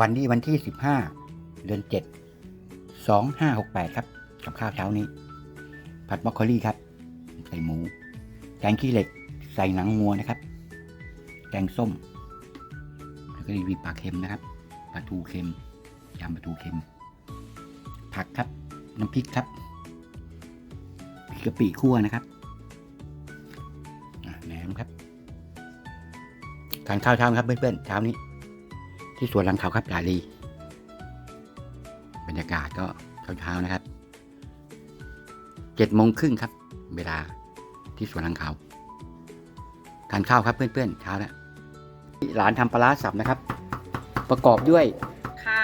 วันนี้วันที่สิบห้าเดือนเจ็ดสองห้าหกแปดครับ กับข้าวเช้านี้ ผัดบรอกโคลี่ครับ ใส่หมู แกงขี้เหล็ก ใส่หนังงัวนะครับ แกงส้ม แล้วก็มีปลาเค็มนะครับ ปลาทูเค็ม ยำปลาทูเค็ม ผักครับ น้ำพริกครับพริกกะปิคั่วนะครับแหนมครับทานข้าวเช้าครับเพื่อนๆเช้านี้ ที่สวนหลังเขาครับดาลีบรรยากาศก็เช้าๆนะครับเจ็ดโมงครึ่งครับ เวลาที่สวนหลังเขาทานข้าวครับเพื่อนๆเช้าแล้วหลานทำปลาร้าสับนะครับ ประกอบด้วยข่า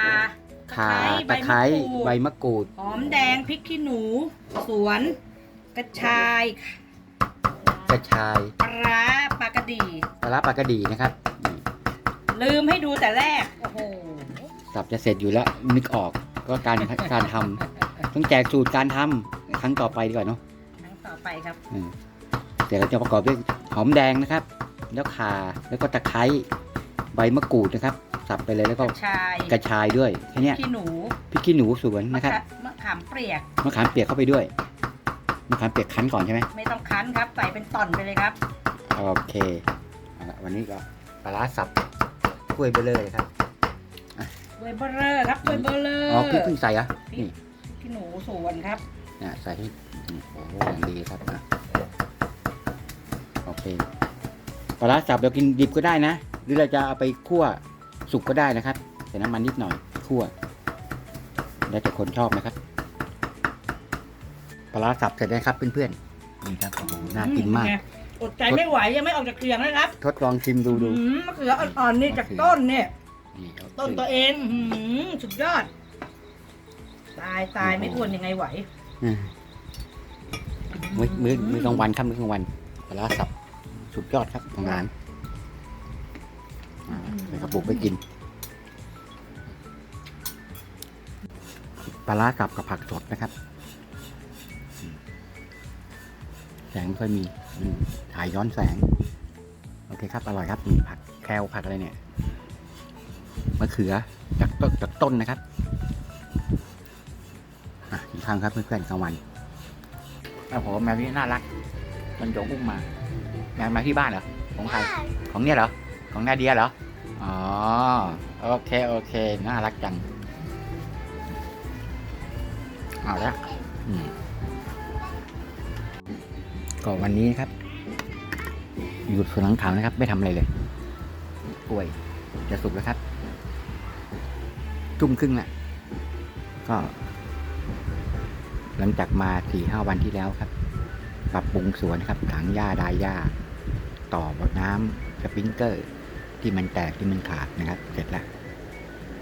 ข่าตะตะไคไคร้ร้ใบใบมะกรูด หอมแดงพริกขี้หนู สวน กระชาย กระชายปลาร้าปลากระดีปลาร้าปลากระดีนะครับนี่ ลืมให้ดูแต่แรก โอ้โห สับจะเสร็จอยู่แล้วนึกออกก็การการทำต้องแจกสูตรการทำครั้งต่อไปดีกว่าเนาะครั้งต่อไปครับ อืมเดี๋ยวเราจะประกอบด้วยหอมแดงนะครับ แล้วข่าแล้วก็ตะไคร้ใบมะกรูดนะครับ สับไปเลยแล้วกก็ระชายกระชายด้วยแค่เนี้ยขี้หนูพริกขี้หนูสวนนะครับมะขามเปียก มะขามเปียกเข้าไปด้วยมะขามเปียกคั้นก่อนใช่ไหมไม่ต้องคั้นครับ ใส่เป็นต่อนไปเลยครับ โอเคเอาละวันนี้ก็ปลาร้าสับ กล้วยเบลเลอร์เลยครับเวยเบอร์เรอร์ครับเวยเบอร์เรอร์อ๋อพริกเพิ่งใส่เหรอะนี่ขี้หนูสวนครับนะใส่ให้โอ้โหอย่างดีครับนะโอเคปลาร้าสับเรากินดิบก็ได้นะ หรือเราจะเอาไปคั่วสุกก็ได้นะครับใส่น้ำมันนิดหน่อยคั่ว แล้วแต่คนชอบนะครับปลาร้าสับเสร็จแล้วครับเพื่อนๆนี่ครับโอ้โหน่ากินมาก อืไงอดใจไม่ไหวยังไม่ออกจากเคียงเลยครับทดลองชิมดูดู อืมมะเขืออ่อนๆนี่จากต้นเนี่ย นี่เอาต้นตัวเองอื้อหือสุดยอด ตายตายไม่อ้วนยังไงไหวอืมมื้อมื้อมื้อกลางวันครับมื้อกลางวันปลาร้าสับสุดยอดครับของร้านอ่าใส่กระปุกไปกินปลาร้าสับกับผักสดนะครับ แสงไม่ค่อยมีอืมถ่ายย้อนแสง โอเคครับ อร่อยครับมีผักแคลผักอะไรเนี่ยมะเขือจากต้นจากต้นนะครับอะกินข้าวครับเพื่อนๆกลางวันโอ้โหแมวนี่น่ารัก มันโยงอุ้มมา แมวมาที่บ้านเหรอ ของใคร ของเนี่ยเหรอ ของนาเดียเหรอ อ๋อ โอเค โอเค น่ารักจัง เอาละอืม ก็วันนี้นะครับอยู่สวนหลังขานะครับ ไม่ทำอะไรเลย กล้วยจะสุกแล้วครับ ทุ่มครึ่งละก็ หลังจากมาสี่ห้าวันที่แล้วครับ ปรับปรุงสวนครับถังหญ้าดายหญ้า ต่อบดน้ำสปริงเกอร์ ที่มันแตกที่มันขาดนะครับ เสร็จแล้ว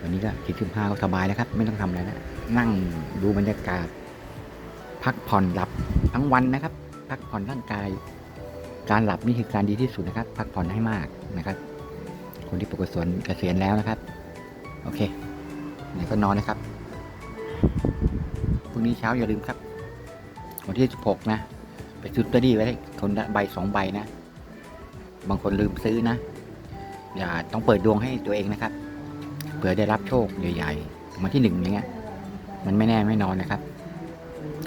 วันนี้ก็คิดถึงห้าก็สบายแล้วครับ ไม่ต้องทำอะไรแล้วนั่งดูบรรยากาศ พักผ่อนหลับทั้งวันนะครับ พักผ่อนร่างกาย การหลับนี่คือการดีที่สุดนะครับ พักผ่อนให้มากนะครับ คนที่ปกติสวนเกษียณแล้วนะครับ โอเคไหนก็นอนนะครับพรุ่งนี้เช้าอย่าลืมครับ วันที่16นะไปซื้อตเตอรี่ไว้ได้คนใบสองใบนะ บางคนลืมซื้อนะ อย่าต้องเปิดดวงให้ตัวเองนะครับเผื่อได้รับโชคใหญ่ๆมาที่หนึ่งอย่างเงี้ย มันไม่แน่ไม่นอนนะครับ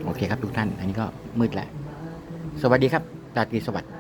โอเคครับทุกท่าน อันนี้ก็มืดแล้ว สวัสดีครับราตรีสวัสดิ์